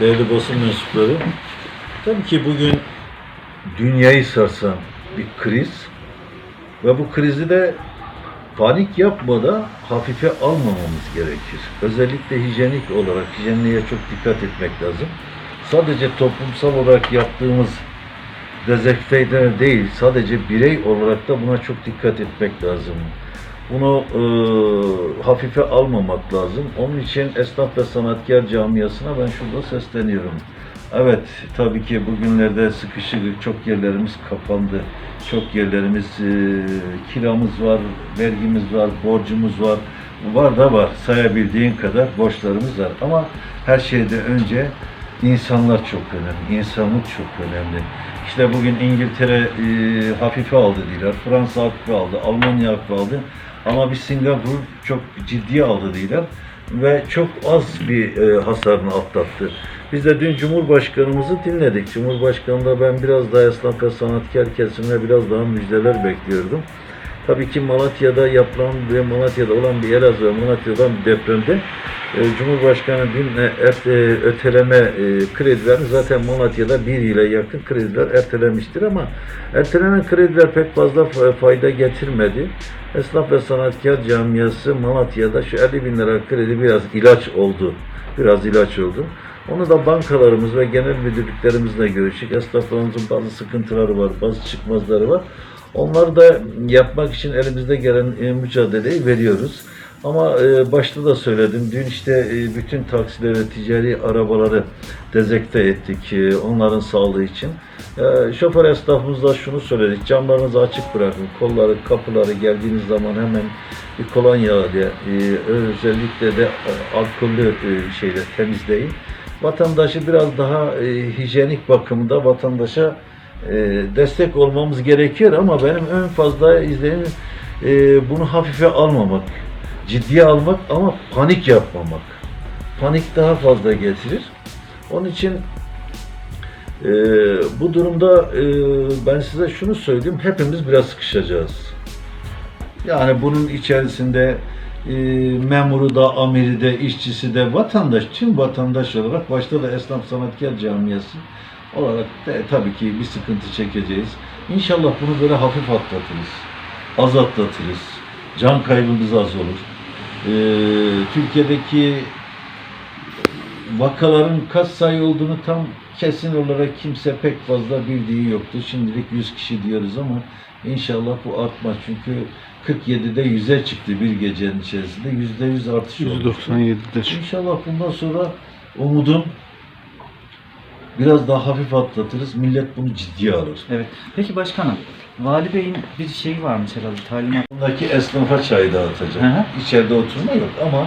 değerli basın mensupları. Tabii ki bugün dünyayı sarsan bir kriz ve bu krizi de panik yapmadan hafife almamamız gerekir. Özellikle hijyenik olarak hijyenliğe çok dikkat etmek lazım. Sadece toplumsal olarak yaptığımız dezenfekte değil, sadece birey olarak da buna çok dikkat etmek lazım. Bunu e, hafife almamak lazım. Onun için esnaf ve sanatkar camiasına ben şurada sesleniyorum. Evet, tabii ki bugünlerde sıkışık, çok yerlerimiz kapandı. Çok yerlerimiz, e, kiramız var, vergimiz var, borcumuz var. Var da var, sayabildiğin kadar borçlarımız var. Ama her şeyden önce insanlar çok önemli, insanlık çok önemli. İşte bugün İngiltere e, hafife aldı diyorlar, Fransa hafife aldı, Almanya hafife aldı. Ama bir Singapur çok ciddiye aldı diyorlar ve çok az bir e, hasarını atlattı. Biz de dün Cumhurbaşkanımızı dinledik. Cumhurbaşkanı'nda ben biraz daha esnaf ve sanatkar kesimine biraz daha müjdeler bekliyordum. Tabii ki Malatya'da yapılan ve Malatya'da olan bir Elazığ ve Malatya'dan bir depremde e, Cumhurbaşkanı dün e, erte- öteleme e, kredilerini zaten Malatya'da bir yıla yakın krediler ertelemiştir ama ertelenen krediler pek fazla fa- fayda getirmedi. Esnaf ve sanatkar camiası Malatya'da şu 50 bin lira kredi biraz ilaç oldu. Biraz ilaç oldu. Onu da bankalarımız ve genel müdürlüklerimizle görüştük. Esnaflarımızın bazı sıkıntıları var, bazı çıkmazları var. Onları da yapmak için elimizde gelen e, mücadeleyi veriyoruz. Ama e, başta da söyledim. Dün işte e, bütün taksileri, ticari arabaları dezekte ettik onların sağlığı için. E, şoför esnafımızla şunu söyledik. Camlarınızı açık bırakın. Kolları, kapıları geldiğiniz zaman hemen bir kolonya ile e, özellikle de alkollü e, şeyle temizleyin. Vatandaşı biraz daha hijyenik bakımda vatandaşa e, destek olmamız gerekiyor ama benim en fazla izlenim e, bunu hafife almamak, ciddiye almak ama panik yapmamak. Panik daha fazla getirir. Onun için e, bu durumda e, ben size şunu söyleyeyim, hepimiz biraz sıkışacağız. Yani bunun içerisinde e, memuru da, amiri de, işçisi de, vatandaş, tüm vatandaş olarak başta da esnaf sanatkar camiası olarak da, tabii ki bir sıkıntı çekeceğiz. İnşallah bunu böyle hafif atlatırız, az atlatırız, can kaybımız az olur. E, Türkiye'deki vakaların kaç sayı olduğunu tam kesin olarak kimse pek fazla bildiği yoktu. Şimdilik 100 kişi diyoruz ama inşallah bu artmaz. Çünkü 47'de 100'e çıktı bir gecenin içerisinde. %100 artış oldu. 197'de. İnşallah bundan sonra umudum biraz daha hafif atlatırız. Millet bunu ciddiye alır. Evet. Peki başkanım, Vali Bey'in bir şeyi varmış herhalde, talimat. Bundaki esnafa çay dağıtacak. Hı hı. İçeride oturma yok ama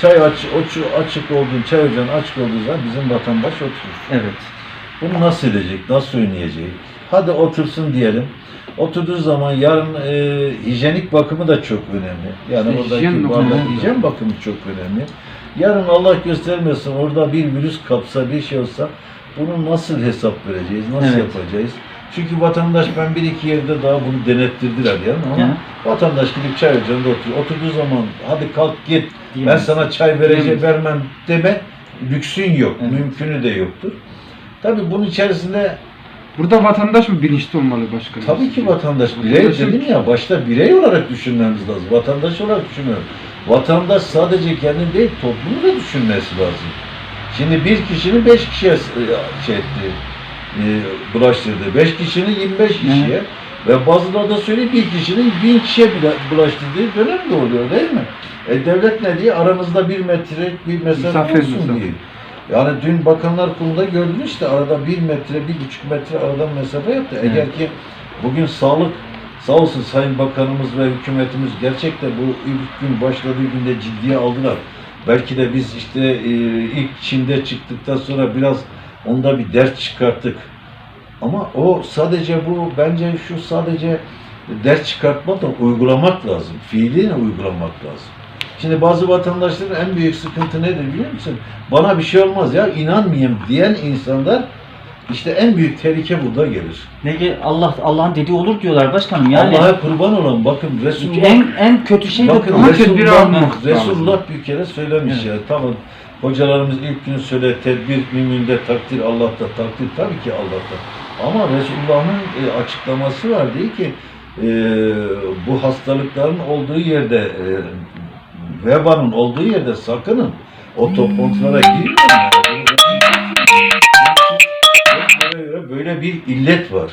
çay aç, açık, açık olduğu, çay ocağının açık olduğu zaman bizim vatandaş oturur. Evet. Bunu nasıl edecek, nasıl önleyecek? Hadi otursun diyelim. Oturduğu zaman yarın e, hijyenik bakımı da çok önemli. Yani İşte oradaki hijyen bakımı bardak da. hijyen bakımı çok önemli. Yarın Allah göstermesin orada bir virüs kapsa, bir şey olsa bunu nasıl hesap vereceğiz, nasıl Evet. yapacağız? Çünkü vatandaş ben bir iki yerde daha bunu denettirdiler yani ama Hı. vatandaş gidip çay ocağında oturuyor. Oturduğu zaman hadi kalk git ben Diyemez. sana çay vereceğim vermem deme lüksün yok. Evet. Mümkünü de yoktur. Tabii bunun içerisinde Burada vatandaş mı bilinçli olmalı başkanım? tabii ki vatandaş birey dedim ya başta birey olarak düşünmemiz lazım. Vatandaş olarak düşünmüyorum. Vatandaş sadece kendini değil toplumu da düşünmesi lazım. Şimdi bir kişinin beş kişiye s- şey etti, e, bulaştırdı. Beş kişinin 25 kişiye ve bazıları da söylüyor bir kişinin bin kişiye bulaştırdığı dönem de oluyor değil mi? E devlet ne diye aranızda bir metre bir mesafe olsun diye. Yani dün Bakanlar Kurulu'nda gördünüz işte arada bir metre, bir buçuk metre aradan mesafe yaptı. Evet. Eğer ki bugün sağlık sağ olsun Sayın Bakanımız ve hükümetimiz gerçekten bu ilk gün başladığı günde ciddiye aldılar. Belki de biz işte e, ilk Çin'de çıktıktan sonra biraz onda bir dert çıkarttık. Ama o sadece bu bence şu sadece ders çıkartmadan uygulamak lazım. Fiiliyle uygulamak lazım. Şimdi bazı vatandaşların en büyük sıkıntı nedir biliyor musun? Bana bir şey olmaz ya inanmayayım diyen insanlar işte en büyük tehlike burada gelir. Ne ki Allah Allah'ın dediği olur diyorlar başkanım. Yani Allah'a kurban olan bakın Resulullah en en kötü şey de Bakın tedbiri Resulullah, almak lazım. Resulullah bir kere söylemiş Evet. ya tamam Hocalarımız ilk gün söyle tedbir müminde takdir Allah'ta, takdir tabii ki Allah'ta. Ama Resulullah'ın e, açıklaması var diyor ki e, bu hastalıkların olduğu yerde e, vebanın olduğu yerde sakının. O toplantılara girmeyin. Böyle bir illet var.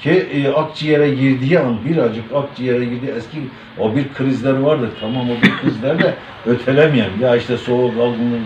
Ki e, akciğere girdiği an birazcık akciğere girdiği eski o bir krizler vardır. Tamam o bir krizler de ötelemeyen. Ya işte soğuk algınlığı